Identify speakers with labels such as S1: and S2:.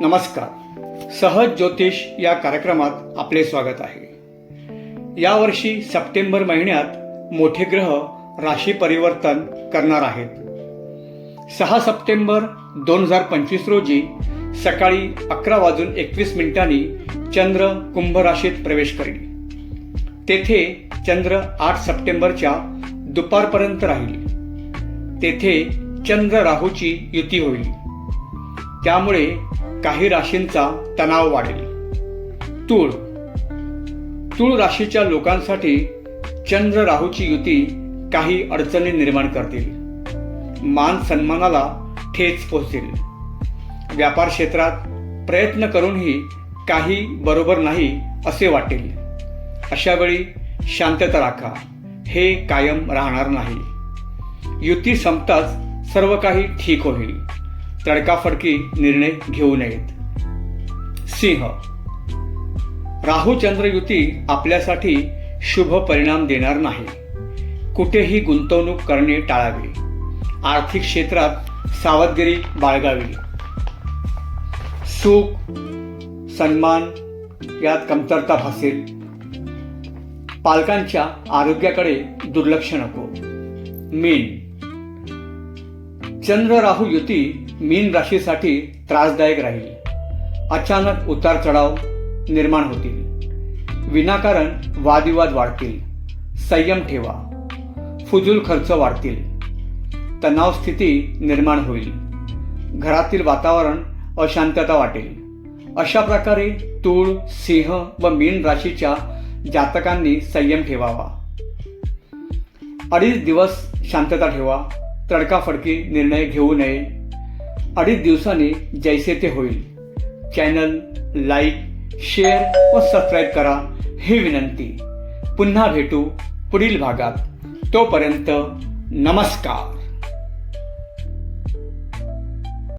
S1: नमस्कार. सहज ज्योतिष या कार्यक्रमात आपले स्वागत आहे. यावर्षी सप्टेंबर महिन्यात मोठे ग्रह राशी परिवर्तन करणार आहेत. सहा सप्टेंबर दोन हजार पंचवीस रोजी सकाळी अकरा वाजून एकवीस मिनिटांनी चंद्र कुंभ राशीत प्रवेश करेल. तेथे चंद्र आठ सप्टेंबरच्या दुपारपर्यंत राहील. तेथे चंद्र राहूची युती होईल. त्यामुळे काही राशींचा तणाव वाढेल. तूळ. तूळ राशीच्या लोकांसाठी चंद्र राहूची युती काही अडचणी निर्माण करतील. मान सन्मानाला ठेच पोचतील. व्यापार क्षेत्रात प्रयत्न करूनही काही बरोबर नाही असे वाटेल. अशा वेळी शांतता राखा. हे कायम राहणार नाही. युती संपताच सर्व काही ठीक होईल. तडकाफडकी निर्णय घेऊ नयेत. सिंह राहू चंद्र युती आपल्यासाठी शुभ परिणाम देणार नाही. कुठेही गुंतवणूक करणे टाळावे. आर्थिक क्षेत्रात सावधगिरी बाळगावी. सुख सन्मान यात कमतरता भासेल. पालकांच्या आरोग्याकडे दुर्लक्ष नको. मीन चंद्र राहू युती मीन राशीसाठी त्रासदायक राहील. अचानक उतार चढाव निर्माण होतील. विनाकारण वादविवाद वाढतील. संयम ठेवा. फुजूल खर्च वाढतील. तणाव स्थिती निर्माण होईल. घरातील वातावरण अशांतता वाटेल. अशा प्रकारे तूळ सिंह व मीन राशीच्या जातकांनी संयम ठेवावा. अडीच दिवस शांतता ठेवा. तडकाफडकी निर्णय घेऊ नये. अडीच दिवसांनी जैसे ते होईल. चॅनल लाईक शेअर व सबस्क्राईब करा ही विनंती. पुन्हा भेटू पुढील भागात. तोपर्यंत नमस्कार.